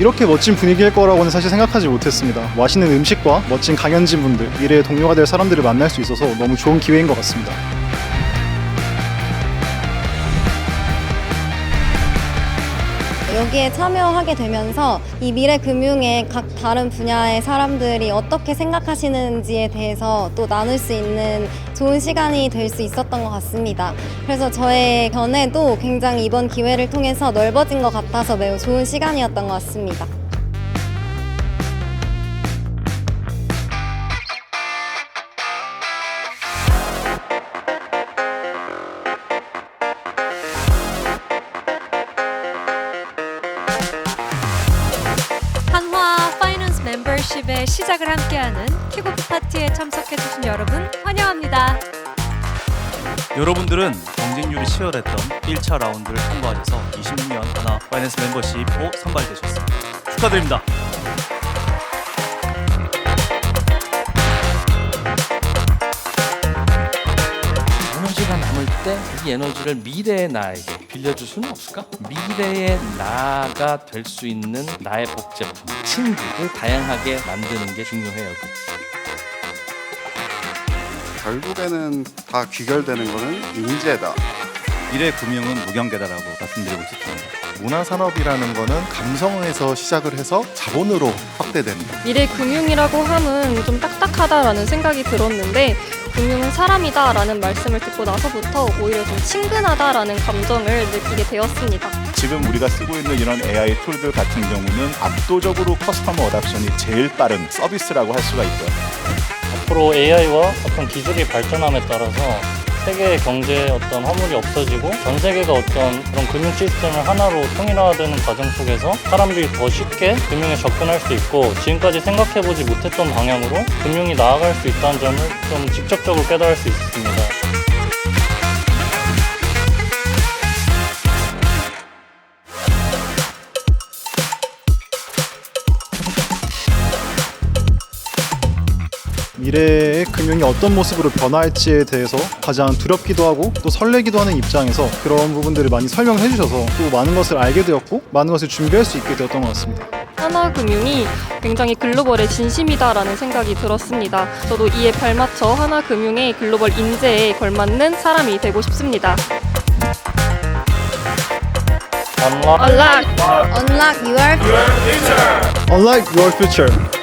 이렇게 멋진 분위기일 거라고는 사실 생각하지 못했습니다. 맛있는 음식과 멋진 강연진 분들, 미래의 동료가 될 사람들을 만날 수 있어서 너무 좋은 기회인 것 같습니다. 여기에 참여하게 되면서 이 미래 금융의 각 다른 분야의 사람들이 어떻게 생각하시는지에 대해서 또 나눌 수 있는 좋은 시간이 될 수 있었던 것 같습니다. 그래서 저의 견해도 굉장히 이번 기회를 통해서 넓어진 것 같아서 매우 좋은 시간이었던 것 같습니다. 멤버십의 시작을 함께하는 킥오프 파티에 참석해주신 여러분 환영합니다. 여러분들은 경쟁률이 치열했던 1차 라운드를 통과하셔서 26년 하나 파이낸스 멤버십으로 선발되셨습니다. 축하드립니다. 에너지가 남을 때 이 에너지를 미래의 나에게 빌려줄 수는 없을까? 미래의 나가 될 수 있는 나의 복제품, 친구를 다양하게 만드는 게 중요해요. 결국에는 다 귀결되는 거는 인재다. 미래 금융은 무경계다라고 말씀드리고 싶습니다. 문화산업이라는 거는 감성에서 시작을 해서 자본으로 확대된다. 미래 금융이라고 함은 좀 딱딱하다라는 생각이 들었는데 금융은 사람이다 라는 말씀을 듣고 나서부터 오히려 좀 친근하다라는 감정을 느끼게 되었습니다. 지금 우리가 쓰고 있는 이런 AI 툴들 같은 경우는 압도적으로 커스터머 어답션이 제일 빠른 서비스라고 할 수가 있고요. 앞으로 AI와 어떤 기술이 발전함에 따라서 세계의 경제의 어떤 화물이 없어지고 전 세계가 어떤 그런 금융 시스템을 하나로 통일화되는 과정 속에서 사람들이 더 쉽게 금융에 접근할 수 있고 지금까지 생각해보지 못했던 방향으로 금융이 나아갈 수 있다는 점을 좀 직접적으로 깨달을 수 있습니다. 미래의 금융이 어떤 모습으로 변화할지에 대해서 가장 두렵기도 하고 또 설레기도 하는 입장에서 그런 부분들을 많이 설명해 주셔서 또 많은 것을 알게 되었고 많은 것을 준비할 수 있게 되었던 것 같습니다. 하나금융이 굉장히 글로벌의 진심이다라는 생각이 들었습니다. 저도 이에 발맞춰 하나금융의 글로벌 인재에 걸맞는 사람이 되고 싶습니다. Unlock Unlock your Unlike your future.